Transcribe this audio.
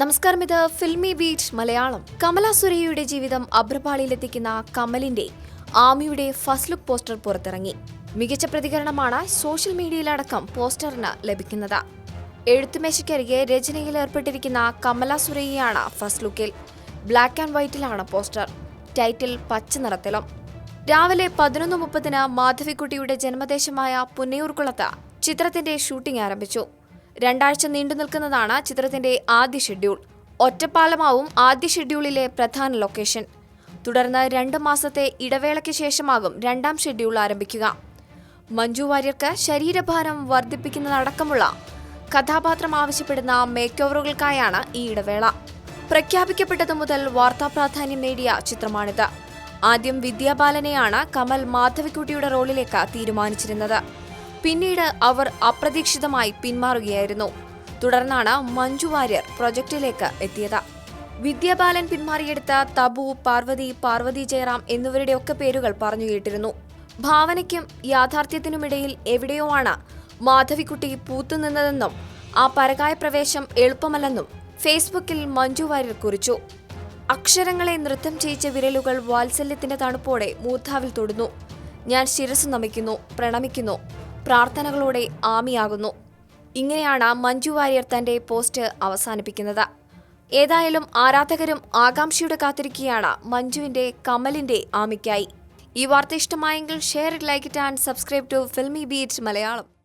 നമസ്കാരം ഇത് filmy beach Malayalam. Kamala സുരയ്യയുടെ ജീവിതം അഭ്രപാളിയിലെത്തിക്കുന്ന കമലിന്റെ ആമിയുടെ ഫസ്റ്റ് ലുക്ക് പോസ്റ്റർ പുറത്തിറങ്ങി. മികച്ച പ്രതികരണമാണ് സോഷ്യൽ മീഡിയയിലടക്കം പോസ്റ്ററിന് ലഭിക്കുന്നത്. എഴുത്തുമേശയ്ക്കരികെ രചനയിൽ ഏർപ്പെട്ടിരിക്കുന്ന കമല സുരയ്യയാണ് ഫസ്റ്റ് ലുക്കിൽ. ബ്ലാക്ക് ആൻഡ് വൈറ്റിലാണ് പോസ്റ്റർ. ടൈറ്റിൽ പച്ച നിറത്തിലും. രാവിലെ പതിനൊന്ന് മുപ്പതിന് മാധവിക്കുട്ടിയുടെ ജന്മദേശമായ പുന്നയൂർകുളത്ത് ചിത്രത്തിന്റെ ഷൂട്ടിംഗ് ആരംഭിച്ചു. രണ്ടാഴ്ച നീണ്ടു നിൽക്കുന്നതാണ് ചിത്രത്തിന്റെ ആദ്യ ഷെഡ്യൂൾ. ഒറ്റപ്പാലമാവും ആദ്യ ഷെഡ്യൂളിലെ പ്രധാന ലൊക്കേഷൻ. തുടർന്ന് രണ്ട് മാസത്തെ ഇടവേളയ്ക്ക് ശേഷമാകും രണ്ടാം ഷെഡ്യൂൾ ആരംഭിക്കുക. മഞ്ജു വാര്യർക്ക് ശരീരഭാരം വർദ്ധിപ്പിക്കുന്നതടക്കമുള്ള കഥാപാത്രം ആവശ്യപ്പെടുന്ന മേക്ക് ഓവറുകൾക്കായാണ് ഈ ഇടവേള. പ്രഖ്യാപിക്കപ്പെട്ടതു മുതൽ വാർത്താ പ്രാധാന്യം നേടിയ ചിത്രമാണിത്. ആദ്യം വിദ്യാബാലനെയാണ് കമൽ മാധവിക്കുട്ടിയുടെ റോളിലേക്ക് തീരുമാനിച്ചിരുന്നത്. പിന്നീട് അവർ അപ്രതീക്ഷിതമായി പിന്മാറുകയായിരുന്നു. തുടർന്നാണ് മഞ്ജു വാര്യർ പ്രൊജക്ടിലേക്ക് എത്തിയത്. വിദ്യാബാലൻ പിന്മാറിയെടുത്ത തബു പാർവതി പാർവതി ജയറാം എന്നിവരുടെയൊക്കെ പേരുകൾ പറഞ്ഞു കേട്ടിരുന്നു. ഭാവനയ്ക്കും യാഥാർത്ഥ്യത്തിനുമിടയിൽ എവിടെയോ ആണ് മാധവിക്കുട്ടി പൂത്തുനിന്നതെന്നും ആ പരകായ പ്രവേശം എളുപ്പമല്ലെന്നും ഫേസ്ബുക്കിൽ മഞ്ജു വാര്യർ കുറിച്ചു. അക്ഷരങ്ങളെ നൃത്തം ചെയ്യിച്ച വിരലുകൾ വാത്സല്യത്തിന്റെ തണുപ്പോടെ മൂർധാവിൽ തൊടുന്നു. ഞാൻ ശിരസ് നമിക്കുന്നു പ്രണമിക്കുന്നു. പ്രാർത്ഥനകളോടെ ആമിയാകുന്നു. ഇങ്ങനെയാണ് മഞ്ജു വാര്യർ തന്റെ പോസ്റ്റ് അവസാനിപ്പിക്കുന്നത്. ഏതായാലും ആരാധകരും ആകാംക്ഷയുടെ കാത്തിരിക്കുകയാണ് മഞ്ജുവിന്റെ കമലിന്റെ ആമിക്കായി. ഈ വാർത്ത ഇഷ്ടമായെങ്കിൽ share like it and subscribe to Filmibeat Malayalam.